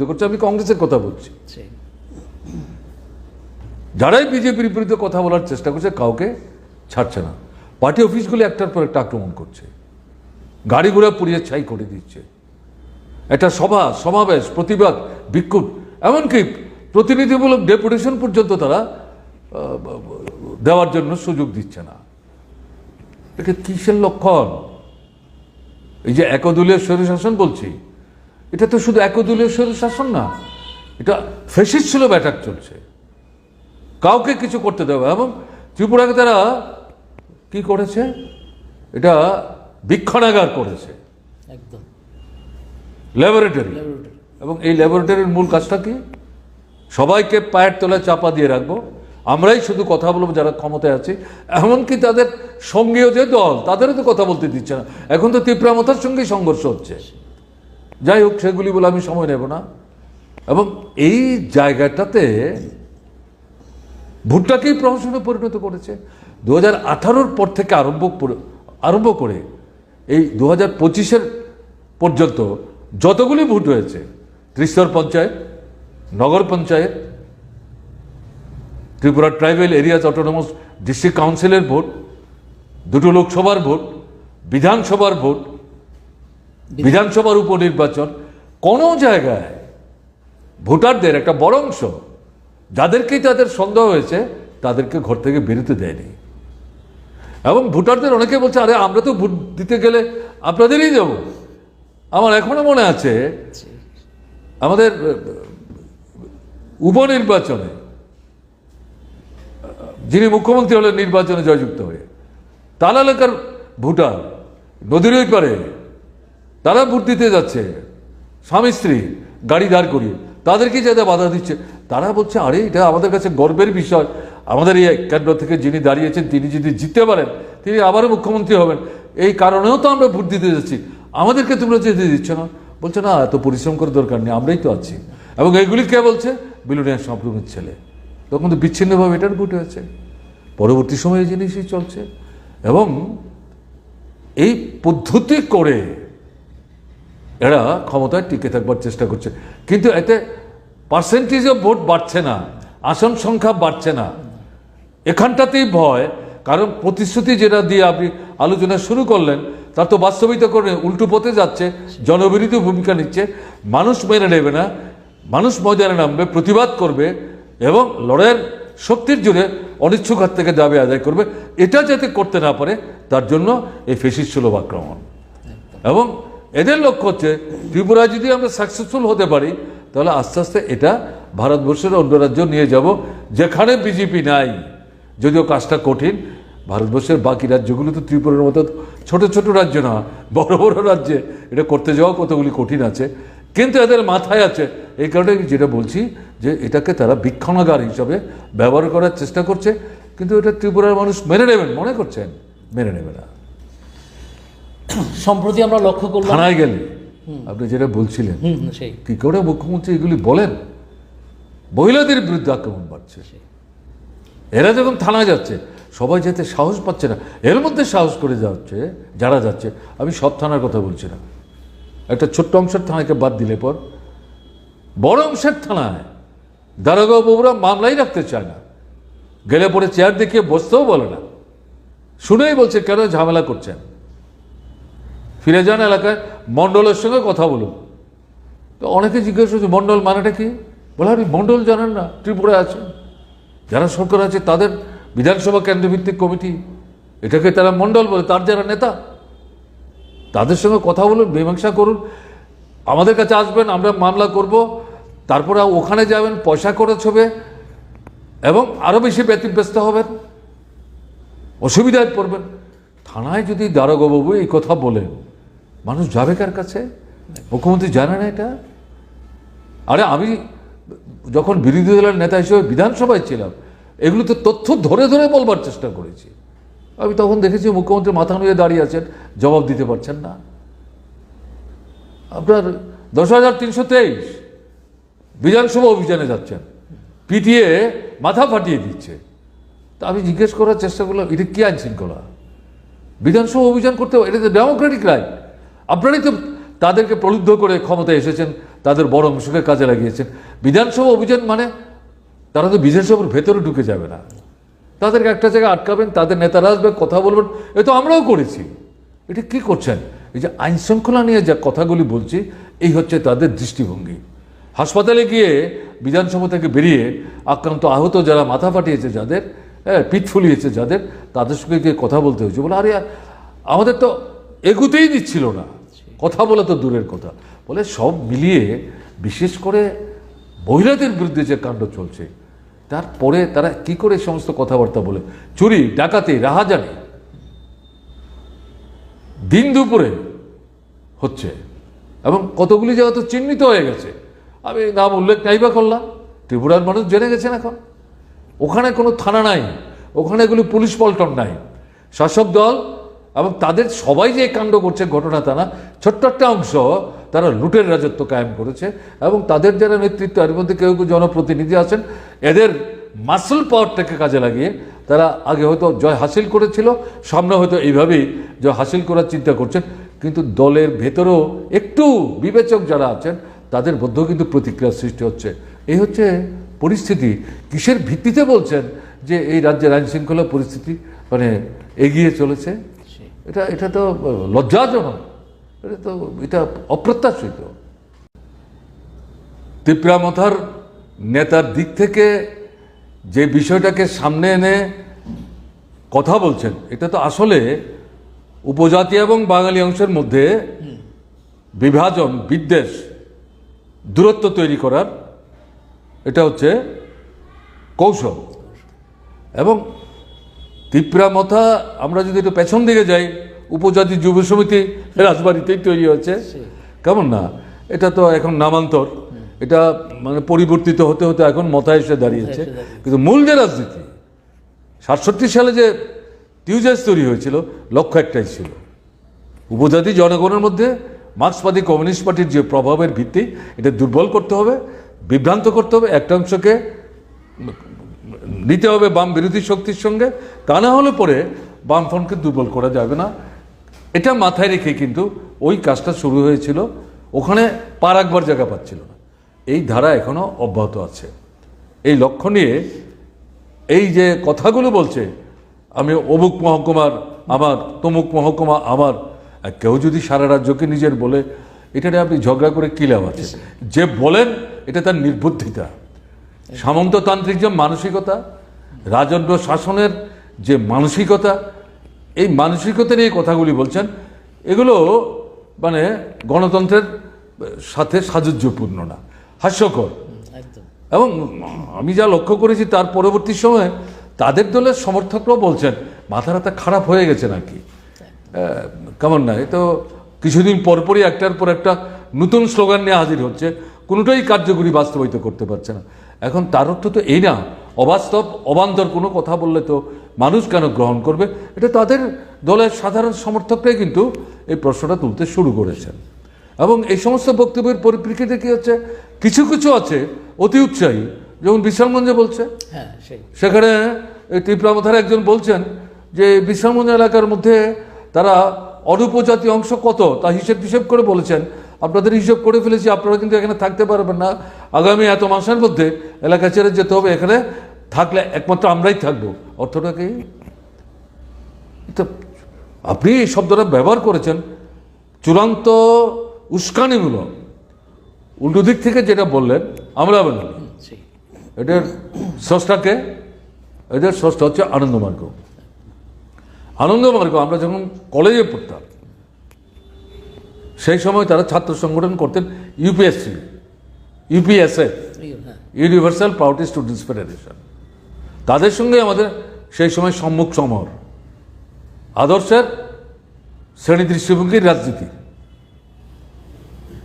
বিরোধিতা করছে আমি কংগ্রেসের কথা বলছি। যারাই বিজেপির বিরুদ্ধে কথা বলার চেষ্টা করছে কাউকে ছাড়ছে না। পার্টি অফিসগুলি একটার পর একটা আক্রমণ করছে। গাড়ি ঘোড়া পুড়িয়ে ছাই করে দিচ্ছে। একটা সভা সমাবেশ প্রতিবাদ বিক্ষোভ এমনকি প্রতিনিধিমূলক ডেপুটেশন পর্যন্ত তারা দেওয়ার জন্য সুযোগ দিচ্ছে না। এটা কিসের লক্ষণ? এই যে একদলীয় স্বৈরশাসন বলছি এটা তো শুধু একদলীয় শাসন না এটা ফেসিস ছিল ব্যাটার চলছে। কাউকে কিছু করতে দেবে এবং ত্রিপুরাকে তারা কি করেছে? এটা বীক্ষণাগার করেছে। একদম। ল্যাবরেটরি। ল্যাবরেটরি। এবং এই ল্যাবরেটরির মূল কাজটা কি? সবাইকে পায়ের তলায় চাপা দিয়ে রাখব। আমরাই শুধু কথা বলব যারা ক্ষমতায় আছে। এমনকি তাদের সঙ্গীয় যে দল তাদেরও তো কথা বলতে দিচ্ছে না। এখন তো তীব্রামতার সঙ্গেই সংঘর্ষ হচ্ছে। যাই হোক, সেগুলি বলে আমি সময় নেব না। এবং এই জায়গাটাতে ভুট্টাকেই প্রহসনে পরিণত করেছে। দু হাজার পর থেকে আরম্ভ আরম্ভ করে এই দু হাজার পর্যন্ত যতগুলি ভোট হয়েছে ত্রিস্তর পঞ্চায়েত, নগর panchayat, Tripura tribal areas autonomous district কাউন্সিলের ভোট, দুটো লোকসভার ভোট, বিধানসভার ভোট বিধানসভার উপনির্বাচন, কোনো জায়গায় ভোটারদের একটা বড় অংশ, যাদেরকেই তাদের সন্দেহ হয়েছে, তাদেরকে ঘর থেকে বেরোতে দেয়নি। এবং ভোটারদের অনেকে বলছে, আরে, আমরা তো ভোট দিতে গেলে আপনাদেরই দেবো। আমার এখনও মনে আছে, আমাদের উপনির্বাচনে, যিনি মুখ্যমন্ত্রী হলেন নির্বাচনে জয়যুক্ত হয়ে তাল এলাকার ভোটার নদীর পারে তারা ভোট দিতে যাচ্ছে। স্বামী স্ত্রী, গাড়ি দাঁড় করিয়ে, তাদেরকে যাতে বাধা দিচ্ছে। তারা বলছে, আরে, এটা আমাদের কাছে গর্বের বিষয়। আমাদের এই কেন্দ্র থেকে যিনি দাঁড়িয়েছেন, তিনি যদি জিততে পারেন, তিনি আবারও মুখ্যমন্ত্রী হবেন। এই কারণেও তো আমরা ভোট দিতে যাচ্ছি। আমাদেরকে তোমরা যেতে দিচ্ছ না। বলছে, না, এত পরিশ্রম করার দরকার নেই, আমরাই তো আছি। এবং এইগুলি কে বলছে? বিলুনিয়া সম্প্রমের ছেলে। তখন তো বিচ্ছিন্নভাবে এটার ভোট হয়েছে পরবর্তী সময়ে এই জিনিসই চলছে। এবং এই পদ্ধতি করে এরা ক্ষমতায় টিকে থাকবার চেষ্টা করছে। কিন্তু এতে পার্সেন্টেজ অফ ভোট বাড়ছে না, আসন সংখ্যা বাড়ছে না। এখানটাতেই ভয়, কারণ প্রতিশ্রুতি যেটা দিয়ে আপনি আলোচনা শুরু করলেন তার তো বাস্তবিত করে উল্টো পথে যাচ্ছে, জনবিরোধী ভূমিকা নিচ্ছে। মানুষ মেনে নেবে না, মানুষ ময়দানে নামবে, প্রতিবাদ করবে এবং লড়াইয়ের শক্তির জোরে অনিচ্ছুক হাত থেকে দাবি আদায় করবে। এটা যাতে করতে না পারে, তার জন্য এই ফেসিস সুলভ আক্রমণ। এবং এদের লক্ষ্য হচ্ছে ত্রিপুরায় যদি আমরা সাকসেসফুল হতে পারি, তাহলে আস্তে আস্তে এটা ভারতবর্ষের অন্য রাজ্য নিয়ে যাব, যেখানে বিজেপি নাই। যদিও কাজটা কঠিন, ভারতবর্ষের বাকি রাজ্যগুলো তো ত্রিপুরার মতো ছোট ছোট রাজ্য না, বড় বড় রাজ্যে এটা করতে যাওয়া কতগুলি কঠিন আছে। কিন্তু এদের মাথায় আছে, এই কারণে যেটা বলছি, যে এটাকে তারা বীক্ষণাগার হিসাবে ব্যবহার করার চেষ্টা করছে, কিন্তু এটা ত্রিপুরার মানুষ মেনে নেবেন, মনে করছেন? মেনে নেবে না। সম্প্রতি আমরা লক্ষ্য করলাম থানায় গেলে। আপনি যেটা বলছিলেন। কি করে মুখ্যমন্ত্রী এগুলি বলেন? মহিলাদের বিরুদ্ধে আক্রমণ বাড়ছে। এরা যখন থানায় যাচ্ছে সবাই যেতে সাহস পাচ্ছে না এর মধ্যে সাহস করে যাচ্ছে যারা যাচ্ছে আমি সব থানার কথা বলছি না। একটা ছোট্ট অংশের থানাকে বাদ দিলে পর বড় অংশের থানায় দারোগা বাবুরা মামলাই রাখতে চায় না। গেলে পরে চেয়ার দেখিয়ে বসতেও বলে না। শুনেই বলছে কেন ঝামেলা করছেন? ফিরে যান এলাকায়, মণ্ডলের সঙ্গে কথা বলুন। তো অনেকে জিজ্ঞেস করছে, মণ্ডল মানেটা কি? বলে আপনি মণ্ডল জানেন না, ত্রিপুরায় আছেন। যারা সরকার আছে, তাদের বিধানসভা কেন্দ্রভিত্তিক কমিটি, এটাকে তারা মণ্ডল বলে, তার যারা নেতা, তাদের সঙ্গে কথা বলুন, মীমাংসা করুন। আমাদের কাছে আসবেন, আমরা মামলা করব, তারপরে ওখানে যাবেন, পয়সা খরচ হবে, এবং আরও বেশি ব্যতিব্যস্ত হবেন। অসুবিধায় পড়বেন। থানায় যদি দারোগাবাবু এই কথা বলেন মানুষ যাবে কার কাছে? মুখ্যমন্ত্রী জানে না এটা? আরে আমি যখন বিরোধী দলের নেতা হিসেবে বিধানসভায় ছিলাম, এগুলো তো তথ্য ধরে ধরে বলবার চেষ্টা করেছি। আমি তখন দেখেছি মুখ্যমন্ত্রী মাথা নুয়ে দাঁড়িয়ে আছেন, জবাব দিতে পারছেন না। আপনার দশ হাজার তিনশো তেইশ বিধানসভা অভিযানে যাচ্ছেন, পিটিয়ে মাথা ফাটিয়ে দিচ্ছে। তা আমি জিজ্ঞেস করার চেষ্টা করলাম, এটা কি আইন শৃঙ্খলা বিধানসভা অভিযান করতে এটা তো ডেমোক্রেটিক রাইট। আপনারই তো তাদেরকে প্রলুব্ধ করে ক্ষমতায় এসেছেন, তাদের বড় অংশকে কাজে লাগিয়েছেন। বিধানসভা অভিযান মানে তারা তো বিধানসভার ভেতরে ঢুকে যাবে না। তাদেরকে একটা জায়গায় আটকাবেন, তাদের নেতারা আসবে, কথা বলবেন। এ তো আমরাও করেছি। এটা কি করছেন? এই যে আইন শৃঙ্খলা নিয়ে যা কথাগুলি বলছি, এই হচ্ছে তাদের দৃষ্টিভঙ্গি। হাসপাতালে গিয়ে বিধানসভা থেকে বেরিয়ে আক্রান্ত আহত যারা মাথা ফাটিয়েছে যাদের হ্যাঁ পিঠ ফুলিয়েছে যাদের, তাদের সঙ্গে গিয়ে কথা বলতে হয়েছে। বলে, আরে, আমাদের তো এগুতেই দিচ্ছিল না। কথা বলা তো দূরের কথা। বলে সব মিলিয়ে বিশেষ করে মহিলাদের বিরুদ্ধে যে কাণ্ড চলছে, তারপরে তারা কি করে সমস্ত কথাবার্তা বলে? চুরি, ডাকাতি, রাহাজানি দিন দুপুরে হচ্ছে এবং কতগুলি জায়গা তো চিহ্নিত হয়ে গেছে। আমি নাম উল্লেখ নাই বা করলাম, ত্রিপুরার মানুষ জেনে গেছেন এখন। ওখানে কোনো থানা নাই, ওখানে এগুলি পুলিশ পল্টন নাই। শাসক দল এবং তাদের সবাই যে কাণ্ড করছে, ঘটনা তা না, ছোট্ট একটা অংশ তারা লুটের রাজত্ব কায়েম করেছে এবং তাদের যারা নেতৃত্ব, এর মধ্যে কেউ কেউ জনপ্রতিনিধি আছেন, এদের মাসল পাওয়ারটাকে কাজে লাগিয়ে তারা আগে হয়তো জয় হাসিল করেছিল, সামনে হয়তো এইভাবেই জয় হাসিল করার চিন্তা করছেন। কিন্তু দলের ভেতরেও একটু বিবেচক যারা আছেন, তাদের মধ্যেও কিন্তু প্রতিক্রিয়ার সৃষ্টি হচ্ছে। এই হচ্ছে পরিস্থিতি। কিসের ভিত্তিতে বলছেন যে এই রাজ্যের আইনশৃঙ্খলা পরিস্থিতি মানে এগিয়ে চলেছে? এটা এটা তো লজ্জাজনক। এটা তো, এটা অপ্রত্যাশিত। তিপ্রামথার নেতার দিক থেকে যে বিষয়টাকে সামনে এনে কথা বলছেন, এটা তো আসলে উপজাতি এবং বাঙালি অংশের মধ্যে বিভাজন, বিদ্বেষ, দূরত্ব তৈরি করার, এটা হচ্ছে কৌশল। এবং তিপ্রামথা আমরা যদি একটু পেছন দিকে যাই উপজাতি যুব সমিতি রাজবাড়িতেই তৈরি হয়েছে। কেমন না? এটা তো এখন নামান্তর। এটা মানে পরিবর্তিত হতে হতে এখন মথা এসে দাঁড়িয়েছে। কিন্তু মূল যে রাজনীতি সাতষট্টি সালে যে টিউজার্স তৈরি হয়েছিল লক্ষ্য একটাই ছিল। উপজাতি জনগণের মধ্যে মার্ক্সবাদী কমিউনিস্ট পার্টির যে প্রভাবের ভিত্তি এটা দুর্বল করতে হবে বিভ্রান্ত করতে হবে। একটা অংশকে নিতে হবে বাম বিরোধী শক্তির সঙ্গে তা না হলে পরে বামফ্রন্টকে দুর্বল করা যাবে না। এটা মাথায় রেখে কিন্তু ওই কাজটা শুরু হয়েছিল। ওখানে পার একবার জায়গা পাচ্ছিল না। এই ধারা এখনও অব্যাহত আছে। এই লক্ষ্য নিয়ে এই যে কথাগুলো বলছে আমি অমুক মহকুমার আমার তমুক মহকুমা আমার আর কেউ যদি সারা রাজ্যকে নিজের বলে এটা নিয়ে আপনি ঝগড়া করে কী লাভ আছে? যে বলেন এটা তার নির্বুদ্ধিতা। সামন্ততান্ত্রিক যে মানসিকতা রাজন্য শাসনের যে মানসিকতা এই মানসিকতা নিয়ে কথাগুলি বলছেন এগুলো মানে গণতন্ত্রের সাথে সাজুজ্যপূর্ণ না হাস্যকর। এবং আমি যা লক্ষ্য করেছি তার পরবর্তী সময়ে তাদের দলের সমর্থকরাও বলছেন মাথা রাতা খারাপ হয়ে গেছে নাকি? কেমন না তো কিছুদিন পরপরই একটার পর একটা নতুন স্লোগান নিয়ে হাজির হচ্ছে কোনোটাই কার্যকরী বাস্তবায়িত করতে পারছে না। এখন তার অর্থ তো এই না অবাস্তব অবান্তর কোনো কথা বললে তো মানুষ কেন গ্রহণ করবে? এটা তাদের দলের সাধারণ সমর্থকরাই কিন্তু এই প্রশ্নটা তুলতে শুরু করেছেন। এবং এই সমস্ত বক্তব্যের পরিপ্রেক্ষিতে কি হচ্ছে? কিছু কিছু আছে অতি উৎসাহী। যেমন বিশ্রামগঞ্জে বলছে। হ্যাঁ সেখানে এই ত্রিপুরামথার একজন বলছেন যে বিশ্রামগঞ্জ এলাকার মধ্যে তারা অনুপজাতি অংশ কত তা হিসেব হিসেব করে বলেছেন। আপনাদের হিসেব করে ফেলেছি আপনারা কিন্তু এখানে থাকতে পারবেন না। আগামী এত মাসের মধ্যে এলাকা ছেড়ে যেতে হবে এখানে থাকলে একমাত্র আমরাই থাকব। অর্থটা কি? আপনি এই শব্দটা ব্যবহার করেছেন চূড়ান্ত উস্কানিমূলক। উল্টো দিক থেকে যেটা বললেন আমরা বাঙালি এটার স্রষ্টাকে এদের স্রষ্টা হচ্ছে আনন্দমার্গ। আনন্দমার্গ আমরা যখন কলেজে পড়তাম সেই সময় তারা ছাত্র সংগঠন করতেন ইউপিএসসি ইউপিএসএফ ইউনিভার্সাল পাউটি স্টুডেন্টস ফেডারেশন তাদের সঙ্গে আমাদের সেই সময় সম্মুখ সমর আদর্শের শ্রেণি দৃষ্টিভঙ্গির রাজনীতি।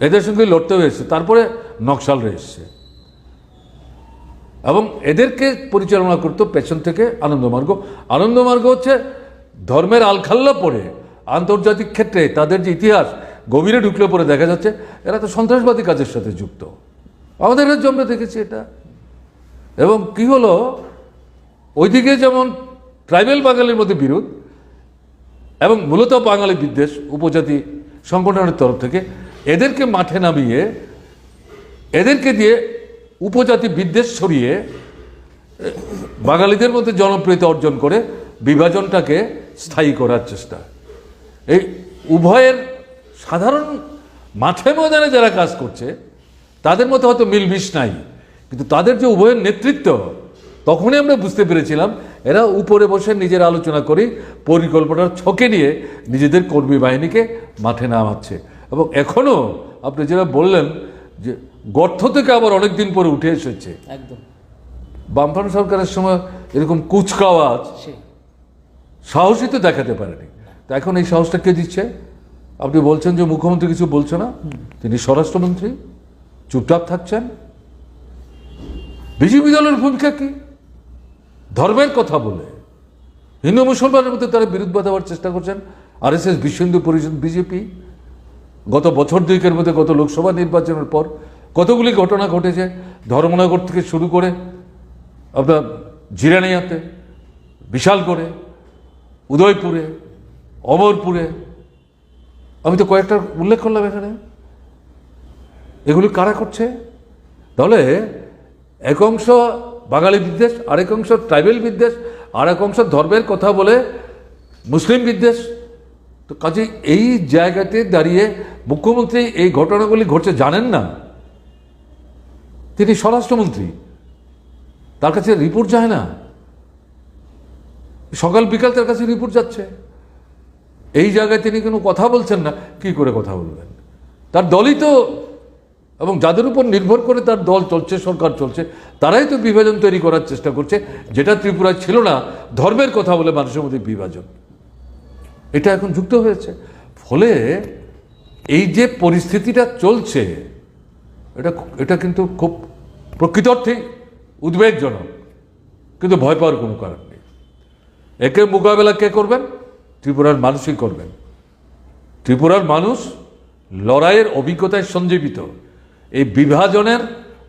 এদের সঙ্গে লড়তে হয়েছে তারপরে নকশাল এসছে। এবং এদেরকে পরিচালনা করতো পেছন থেকে আনন্দমার্গ। আনন্দমার্গ হচ্ছে ধর্মের আলখাল্লা পড়ে আন্তর্জাতিক ক্ষেত্রে তাদের যে ইতিহাস গভীরে ঢুকলে পরে দেখা যাচ্ছে এরা তো সন্ত্রাসবাদী কাজের সাথে যুক্ত। আমাদের রাজ্যে আমরা দেখেছি এটা। এবং কি হলো? ওইদিকে যেমন ট্রাইবেল বাঙালির মধ্যে বিরোধ এবং মূলত বাঙালি বিদ্বেষ উপজাতি সংগঠনের তরফ থেকে, এদেরকে মাঠে নামিয়ে, এদেরকে দিয়ে উপজাতি বিদ্বেষ ছড়িয়ে, বাঙালিদের মধ্যে জনপ্রিয়তা অর্জন করে বিভাজনটাকে স্থায়ী করার চেষ্টা। এই উভয়ের সাধারণ মাঠে ময়দানে যারা কাজ করছে তাদের মধ্যে হয়তো মিলমিশ নাই। কিন্তু তাদের যে উভয়ের নেতৃত্ব তখনই আমরা বুঝতে পেরেছিলাম এরা উপরে বসে নিজের আলোচনা করে পরিকল্পনার ছকে নিয়ে নিজেদের কর্মী বাহিনীকে মাঠে নামাচ্ছে। এবং এখনও আপনি যেটা বললেন যে গর্ত থেকে আবার অনেক দিন পরে উঠে এসেছে। একদম। বামফ্রন্ট সরকারের সময় এরকম কুচকাওয়াজ সেই সাহসই তো দেখাতে পারেনি। তা এখন এই সাহসটা কে দিচ্ছে? আপনি বলছেন যে মুখ্যমন্ত্রী কিছু বলছে না? তিনি স্বরাষ্ট্রমন্ত্রী, চুপচাপ থাকছেন। বিজেপি দলের ভূমিকা কি? ধর্মের কথা বলে। হিন্দু মুসলমানের মধ্যে তারা বিরোধ বাঁধাবার চেষ্টা করছেন। আর এস এস বিশ্ব হিন্দু পরিষদ, বিজেপি, গত বছর দুয়েকের মধ্যে গত লোকসভা নির্বাচনের পর কতগুলি ঘটনা ঘটেছে? ধর্মনগর থেকে শুরু করে আপনার জিরানিয়াতে বিশাল করে উদয়পুরে, অমরপুরে আমি তো কয়েকটা উল্লেখ করলাম এখানে। এগুলি কারা করছে? তাহলে এক অংশ বাঙালি বিদ্বেষ, আরেক অংশ ট্রাইবেল বিদ্বেষ আর এক অংশ ধর্মের কথা বলে মুসলিম বিদ্বেষ। তো কাজে এই জায়গাতে দাঁড়িয়ে মুখ্যমন্ত্রী এই ঘটনাগুলি ঘটছে জানেন না? তিনি স্বরাষ্ট্রমন্ত্রী। তার কাছে রিপোর্ট যায় না। সকাল বিকাল তার কাছে রিপোর্ট যাচ্ছে। এই জায়গায় তিনি কোনো কথা বলছেন না, কি করে কথা বলবেন? তার দলই তো, এবং যাদের উপর নির্ভর করে তার দল চলছে, সরকার চলছে, তারাই তো বিভাজন তৈরি করার চেষ্টা করছে, যেটা ত্রিপুরায় ছিল না, ধর্মের কথা বলে মানুষের মধ্যে বিভাজন। এটা এখন যুক্ত হয়েছে। ফলে এই যে পরিস্থিতিটা চলছে, এটা এটা কিন্তু খুব প্রকৃত অর্থেই উদ্বেগজনক। কিন্তু ভয় পাওয়ার কোনো কারণ নেই। একে মোকাবেলা কে করবেন? ত্রিপুরার মানুষই করবেন। ত্রিপুরার মানুষ লড়াইয়ের অভিজ্ঞতায় সঞ্জীবিত। এই বিভাজনের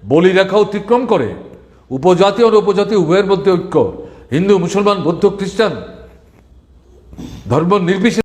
বলিরেখা অতিক্রম করে উপজাতি আর উপজাতি উভয়ের মধ্যে ঐক্য। হিন্দু, মুসলমান, বৌদ্ধ, খ্রিস্টান ধর্ম নির্বিশেষে